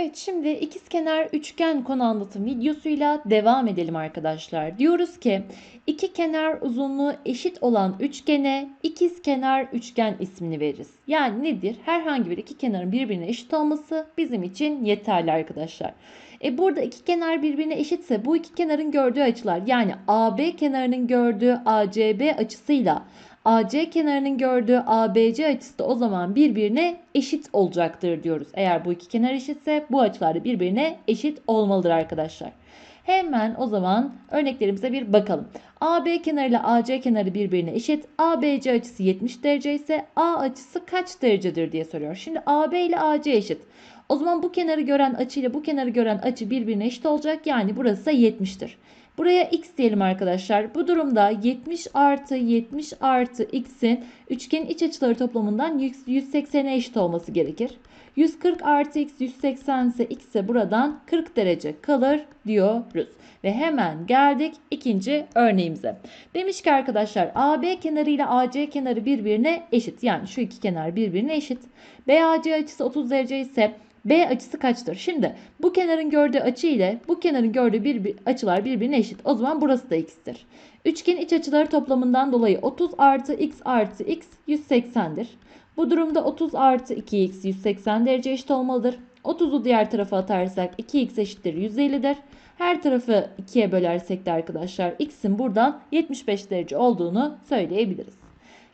Evet şimdi ikizkenar üçgen konu anlatım videosuyla devam edelim arkadaşlar. Diyoruz ki iki kenar uzunluğu eşit olan üçgene ikizkenar üçgen ismini veririz. Yani nedir? Herhangi bir iki kenarın birbirine eşit olması bizim için yeterli arkadaşlar. E burada iki kenar birbirine eşitse bu iki kenarın gördüğü açılar yani AB kenarının gördüğü ACB açısıyla AC kenarının gördüğü ABC açısı da o zaman birbirine eşit olacaktır diyoruz. Eğer bu iki kenar eşitse bu açılar da birbirine eşit olmalıdır arkadaşlar. Hemen o zaman örneklerimize bir bakalım. AB kenarı ile AC kenarı birbirine eşit. ABC açısı 70 derece ise A açısı kaç derecedir diye soruyor. Şimdi AB ile AC eşit. O zaman bu kenarı gören açı ile bu kenarı gören açı birbirine eşit olacak. Yani burası da 70'tir. Buraya x diyelim arkadaşlar. Bu durumda 70 artı 70 artı x'in üçgenin iç açıları toplamından 180'e eşit olması gerekir. 140 artı x 180 ise x'e buradan 40 derece kalır diyoruz. Ve hemen geldik ikinci örneğimize. Demiş ki arkadaşlar AB kenarı ile AC kenarı birbirine eşit. Yani şu iki kenar birbirine eşit. BAC açısı 30 derece ise B açısı kaçtır? Şimdi bu kenarın gördüğü açı ile bu kenarın gördüğü bir, bir açılar birbirine eşit. O zaman burası da x'tir. Üçgenin iç açıları toplamından dolayı 30 artı x artı x 180'dir. Bu durumda 30 artı 2x 180 derece eşit olmalıdır. 30'u diğer tarafa atarsak 2x eşittir 150'dir. Her tarafı 2'ye bölersek de arkadaşlar x'in buradan 75 derece olduğunu söyleyebiliriz.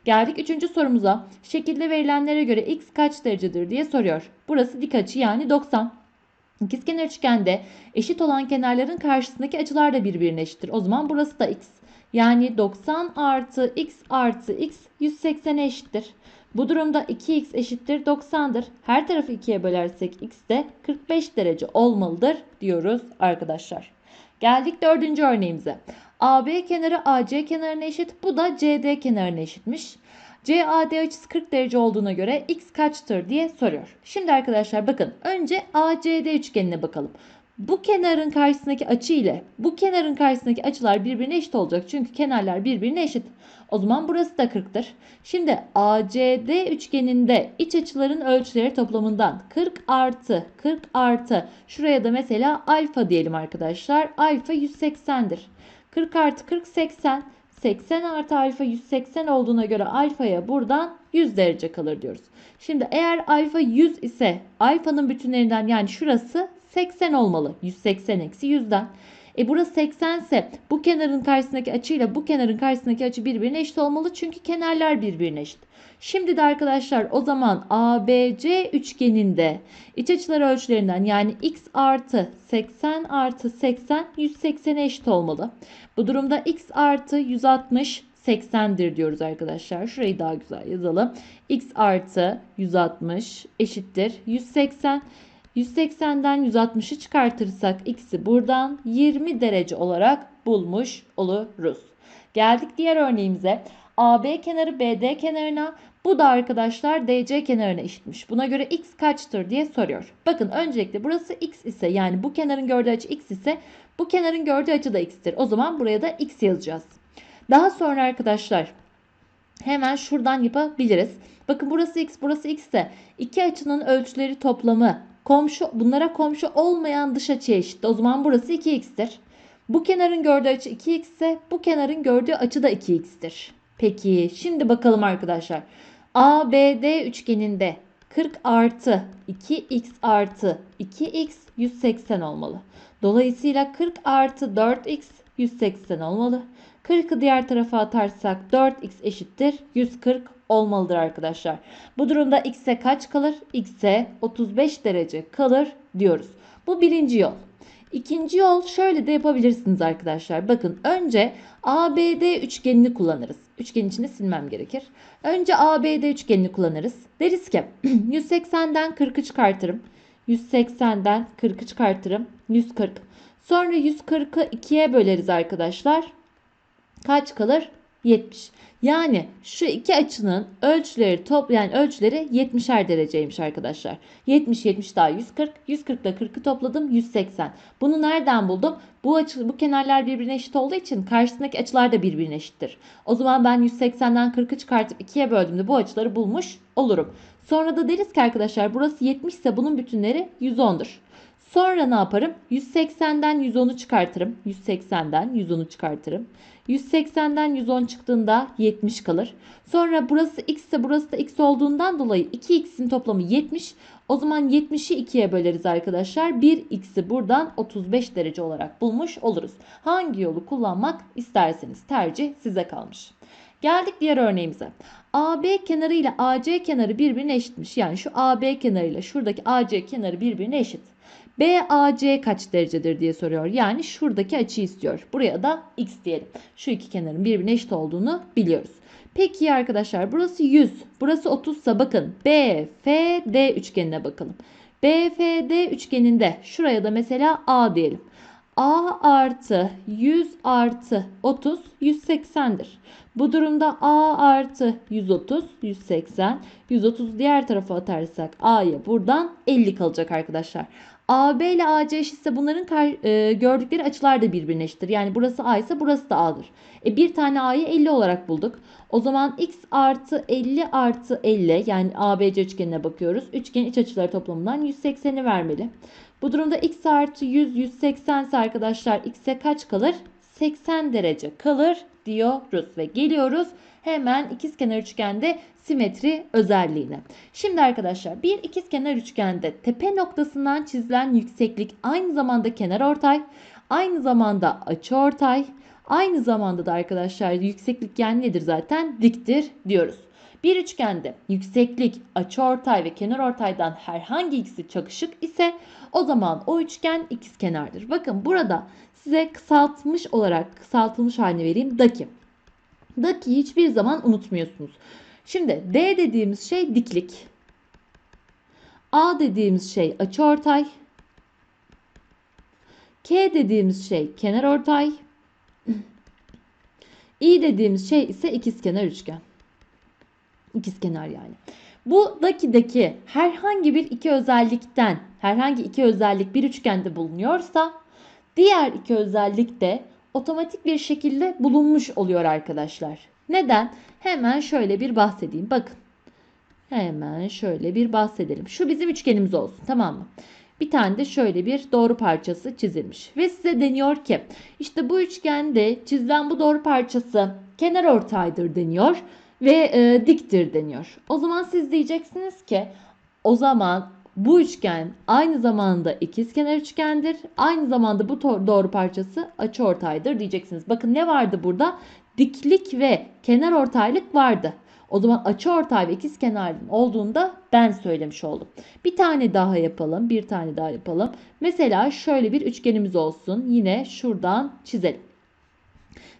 Geldik üçüncü sorumuza. Şekilde verilenlere göre x kaç derecedir diye soruyor. Burası dik açı yani 90. İkizkenar üçgende eşit olan kenarların karşısındaki açılar da birbirine eşittir. O zaman burası da x. Yani 90 artı x artı x 180'e eşittir. Bu durumda 2x eşittir 90'dır. Her tarafı 2'ye bölersek x de 45 derece olmalıdır diyoruz arkadaşlar. Geldik dördüncü örneğimize. AB kenarı AC kenarına eşit. Bu da CD kenarına eşitmiş. CAD açısı 40 derece olduğuna göre x kaçtır diye soruyor. Şimdi arkadaşlar bakın önce ACD üçgenine bakalım. Bu kenarın karşısındaki açı ile bu kenarın karşısındaki açılar birbirine eşit olacak. Çünkü kenarlar birbirine eşit. O zaman burası da 40'tır. Şimdi ACD üçgeninde iç açıların ölçüleri toplamından 40 artı 40 artı şuraya da mesela alfa diyelim arkadaşlar. Alfa 180'dir. 40 artı 40 80. 80 artı alfa 180 olduğuna göre alfaya buradan 100 derece kalır diyoruz. Şimdi eğer alfa 100 ise alfanın bütünlerinden yani şurası 80 olmalı. 180 eksi 100'den. E burası 80 ise bu kenarın karşısındaki açıyla bu kenarın karşısındaki açı birbirine eşit olmalı. Çünkü kenarlar birbirine eşit. Şimdi de arkadaşlar o zaman ABC üçgeninde iç açılar ölçülerinden yani x artı 80 artı 80 180'e eşit olmalı. Bu durumda x artı 160 80'dir diyoruz arkadaşlar. Şurayı daha güzel yazalım. x artı 160 eşittir 180. 180'den 160'ı çıkartırsak x'i buradan 20 derece olarak bulmuş oluruz. Geldik diğer örneğimize. AB kenarı BD kenarına bu da arkadaşlar DC kenarına eşitmiş. Buna göre x kaçtır diye soruyor. Bakın öncelikle burası x ise yani bu kenarın gördüğü açı x ise bu kenarın gördüğü açı da x'tir. O zaman buraya da x yazacağız. Daha sonra arkadaşlar hemen şuradan yapabiliriz. Bakın burası x burası x ise iki açının ölçüleri toplamı komşu bunlara komşu olmayan dış açıya eşit. O zaman burası 2x'tir. Bu kenarın gördüğü açı 2x ise bu kenarın gördüğü açı da 2x'tir. Peki şimdi bakalım arkadaşlar. ABD üçgeninde 40 artı 2x artı 2x 180 olmalı. Dolayısıyla 40 artı 4x 180 olmalı. 40'ı diğer tarafa atarsak 4x eşittir 140 olmalıdır arkadaşlar. Bu durumda x'e kaç kalır? x'e 35 derece kalır diyoruz. Bu birinci yol. İkinci yol şöyle de yapabilirsiniz arkadaşlar. Bakın önce ABD üçgenini kullanırız. Üçgen içinde silmem gerekir. Önce ABD üçgenini kullanırız. Deriz ki 180'den 40'ı çıkartırım. 180'den 40'ı çıkartırım. 140. Sonra 140'ı 2'ye böleriz arkadaşlar. Kaç kalır? 70. Yani şu iki açının ölçüleri top yani ölçüleri 70'er dereceymiş arkadaşlar. 70 70 daha 140. 140 ile 40'ı topladım 180. Bunu nereden buldum? Bu açı bu kenarlar birbirine eşit olduğu için karşısındaki açılar da birbirine eşittir. O zaman ben 180'den 40'ı çıkartıp 2'ye böldüğümde bu açıları bulmuş olurum. Sonra da deriz ki arkadaşlar burası 70 ise bunun bütünleri 110'dur. Sonra ne yaparım? 180'den 110'u çıkartırım. 180'den 110'u çıkartırım. 180'den 110 çıktığında 70 kalır. Sonra burası x ise burası da x olduğundan dolayı 2x'in toplamı 70. O zaman 70'i 2'ye böleriz arkadaşlar. 1x'i buradan 35 derece olarak bulmuş oluruz. Hangi yolu kullanmak isterseniz tercih size kalmış. Geldik diğer örneğimize. AB kenarı ile AC kenarı birbirine eşitmiş. Yani şu AB kenarı ile şuradaki AC kenarı birbirine eşit. BAC kaç derecedir diye soruyor. Yani şuradaki açıyı istiyor. Buraya da x diyelim. Şu iki kenarın birbirine eşit olduğunu biliyoruz. Peki arkadaşlar burası 100. Burası 30 ise bakın BFD üçgenine bakalım. BFD üçgeninde şuraya da mesela A diyelim. A artı 100 artı 30 180'dir. Bu durumda A artı 130 180 130 diğer tarafa atarsak A'ya buradan 50 kalacak arkadaşlar. AB ile AC eşitse bunların e, gördükleri açılar da birbirine eşittir. Yani burası A ise burası da A'dır. E bir tane A'yı 50 olarak bulduk. O zaman x artı 50 artı 50 yani ABC üçgenine bakıyoruz. Üçgenin iç açıları toplamından 180'i vermeli. Bu durumda x artı 100 180 ise arkadaşlar x'e kaç kalır? 80 derece kalır diyoruz ve geliyoruz hemen ikizkenar üçgende simetri özelliğine. Şimdi arkadaşlar bir ikizkenar üçgende tepe noktasından çizilen yükseklik aynı zamanda kenar ortay, aynı zamanda açı ortay, aynı zamanda da arkadaşlar yükseklik yani nedir zaten? Diktir diyoruz. Bir üçgende yükseklik, açıortay ve kenarortaydan herhangi ikisi çakışık ise o zaman o üçgen ikizkenardır. Bakın burada size kısaltmış olarak kısaltılmış halini vereyim. Daki. Daki hiçbir zaman unutmuyorsunuz. Şimdi D dediğimiz şey diklik. A dediğimiz şey açıortay. K dediğimiz şey kenarortay. İ dediğimiz şey ise ikizkenar üçgen. İkizkenar yani. Bu dakideki herhangi bir iki özellikten herhangi iki özellik bir üçgende bulunuyorsa diğer iki özellik de otomatik bir şekilde bulunmuş oluyor arkadaşlar. Neden? Hemen şöyle bir bahsedeyim. Bakın. Hemen şöyle bir bahsedelim. Şu bizim üçgenimiz olsun tamam mı? Bir tane de şöyle bir doğru parçası çizilmiş. Ve size deniyor ki işte bu üçgende çizilen bu doğru parçası kenar ortaydır deniyor ve e, diktir deniyor. O zaman siz diyeceksiniz ki o zaman bu üçgen aynı zamanda ikizkenar üçgendir. Aynı zamanda bu doğru parçası açıortaydır diyeceksiniz. Bakın ne vardı burada? Diklik ve kenar ortaylık vardı. O zaman açıortay ve ikizkenarın olduğunda ben söylemiş oldum. Bir tane daha yapalım. Bir tane daha yapalım. Mesela şöyle bir üçgenimiz olsun. Yine şuradan çizelim.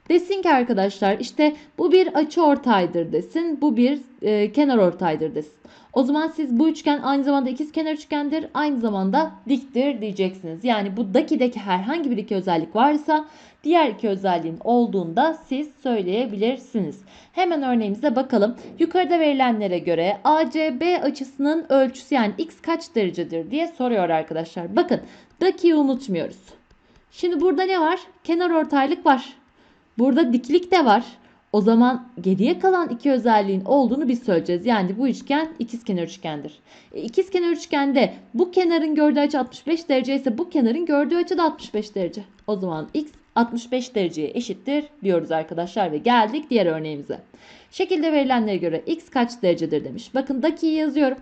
Desin ki arkadaşlar işte bu bir açı ortaydır desin. Bu bir e, kenar ortaydır desin. O zaman siz bu üçgen aynı zamanda ikizkenar üçgendir. Aynı zamanda diktir diyeceksiniz. Yani bu dakideki herhangi bir iki özellik varsa diğer iki özelliğin olduğunda siz söyleyebilirsiniz. Hemen örneğimize bakalım. Yukarıda verilenlere göre ACB açısının ölçüsü yani x kaç derecedir diye soruyor arkadaşlar. Bakın dakiyi unutmuyoruz. Şimdi burada ne var? Kenar ortaylık var. Burada diklik de var. O zaman geriye kalan iki özelliğin olduğunu biz söyleyeceğiz. Yani bu üçgen ikizkenar üçgendir. E, ikizkenar üçgende bu kenarın gördüğü açı 65 derece ise bu kenarın gördüğü açı da 65 derece. O zaman x 65 dereceye eşittir diyoruz arkadaşlar ve geldik diğer örneğimize. Şekilde verilenlere göre x kaç derecedir demiş. Bakın dakiyi yazıyorum.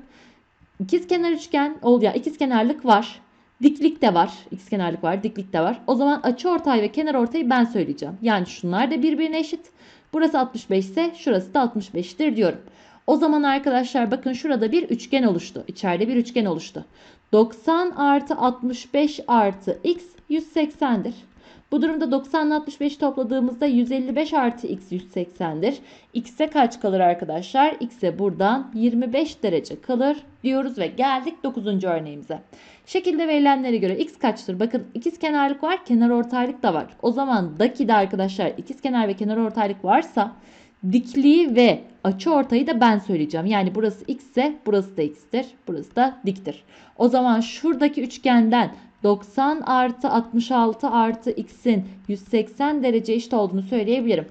İkizkenar üçgen ol ya ikizkenarlık var. Diklik de var. kenarlık var. Diklik de var. O zaman açı ortay ve kenar ortayı ben söyleyeceğim. Yani şunlar da birbirine eşit. Burası 65 ise şurası da 65'tir diyorum. O zaman arkadaşlar bakın şurada bir üçgen oluştu. İçeride bir üçgen oluştu. 90 artı 65 artı x 180'dir. Bu durumda 90 ile 65 topladığımızda 155 artı x 180'dir. X'e kaç kalır arkadaşlar? X'e buradan 25 derece kalır diyoruz ve geldik 9. örneğimize. Şekilde verilenlere göre x kaçtır? Bakın ikiz kenarlık var, kenar ortaylık da var. O zaman daki de arkadaşlar ikiz kenar ve kenar ortaylık varsa dikliği ve açı ortayı da ben söyleyeceğim. Yani burası x ise burası da x'tir. Burası da diktir. O zaman şuradaki üçgenden 90 artı 66 artı x'in 180 derece eşit olduğunu söyleyebilirim.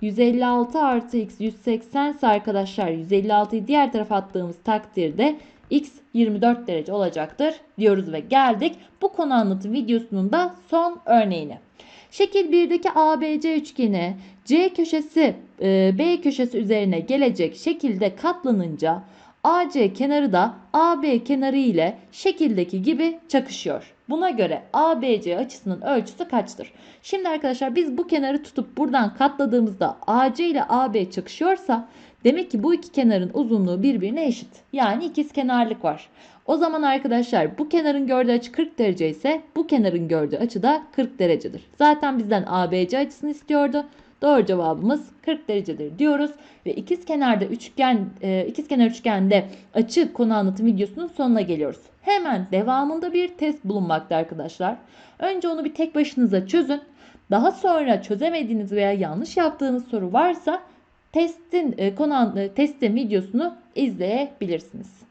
156 artı x 180 ise arkadaşlar 156'yı diğer tarafa attığımız takdirde x 24 derece olacaktır diyoruz ve geldik bu konu anlatım videosunun da son örneğine. Şekil 1'deki ABC üçgeni C köşesi e, B köşesi üzerine gelecek şekilde katlanınca AC kenarı da AB kenarı ile şekildeki gibi çakışıyor. Buna göre ABC açısının ölçüsü kaçtır? Şimdi arkadaşlar biz bu kenarı tutup buradan katladığımızda AC ile AB çakışıyorsa demek ki bu iki kenarın uzunluğu birbirine eşit. Yani ikiz kenarlık var. O zaman arkadaşlar bu kenarın gördüğü açı 40 derece ise bu kenarın gördüğü açı da 40 derecedir. Zaten bizden ABC açısını istiyordu. Doğru cevabımız 40 derecedir diyoruz ve ikiz kenarda üçgen e, ikiz kenar üçgende açı konu anlatım videosunun sonuna geliyoruz. Hemen devamında bir test bulunmakta arkadaşlar. Önce onu bir tek başınıza çözün. Daha sonra çözemediğiniz veya yanlış yaptığınız soru varsa testin e, konu e, testin videosunu izleyebilirsiniz.